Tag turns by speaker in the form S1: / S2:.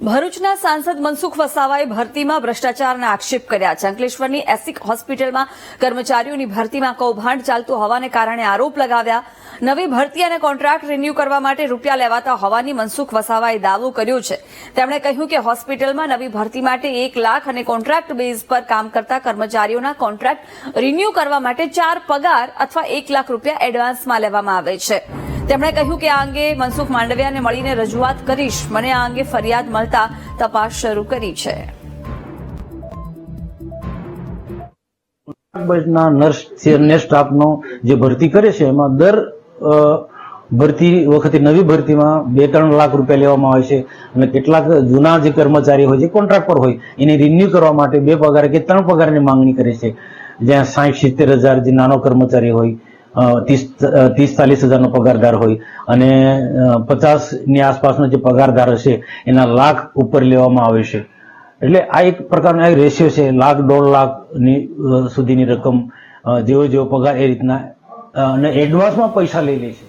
S1: ભરૂચના સાંસદ મનસુખ વસાવાએ ભરતીમાં ભ્રષ્ટાચારના આક્ષેપ કર્યા છે. અંકલેશ્વરની એસિક હોસ્પિટલમાં કર્મચારીઓની ભરતીમાં કૌભાંડ ચાલતું હોવાને કારણે આરોપ લગાવ્યા. નવી ભરતી અને કોન્ટ્રાક્ટ રિન્યૂ કરવા માટે રૂપિયા લેવાતા હોવાની મનસુખ વસાવાએ દાવો કર્યો છે. તેમણે કહ્યું કે હોસ્પિટલમાં નવી ભરતી માટે એક લાખ અને કોન્ટ્રાક્ટ બેઝ પર કામ કરતા કર્મચારીઓના કોન્ટ્રાક્ટ રિન્યૂ કરવા માટે ચાર પગાર અથવા એક લાખ રૂપિયા એડવાન્સમાં લેવામાં આવે છે. તેમણે કહ્યું કે આ અંગે મનસુખ માંડવિયાને મળીને રજૂઆત કરીશ. મને આ અંગે ફરિયાદ મળતા તપાસ શરૂ કરી છે.
S2: સ્ટાફનો જે ભરતી કરે છે, એમાં દર ભરતી વખતે નવી ભરતીમાં બે ત્રણ લાખ રૂપિયા લેવામાં આવે છે અને કેટલાક જૂના જે કર્મચારી હોય છે કોન્ટ્રાક્ટ પર હોય, એને રિન્યુ કરવા માટે બે પગાર કે ત્રણ પગારની માંગણી કરે છે. જ્યાં સાઠ, સિત્તેર હજાર જે નાનો કર્મચારી હોય ત્રીસ ત્રીસ, ચાલીસ હજારનો પગારદાર હોય. અને પચાસની આસપાસનો જે પગારદાર હશે, એના લાખ ઉપર લેવામાં આવે છે. એટલે આ એક પ્રકારનો એક રેશિયો છે, લાખ, દોઢ લાખની સુધીની રકમ જેવો જેવો પગાર એ રીતના અને એડવાન્સમાં પૈસા લઈ લે છે.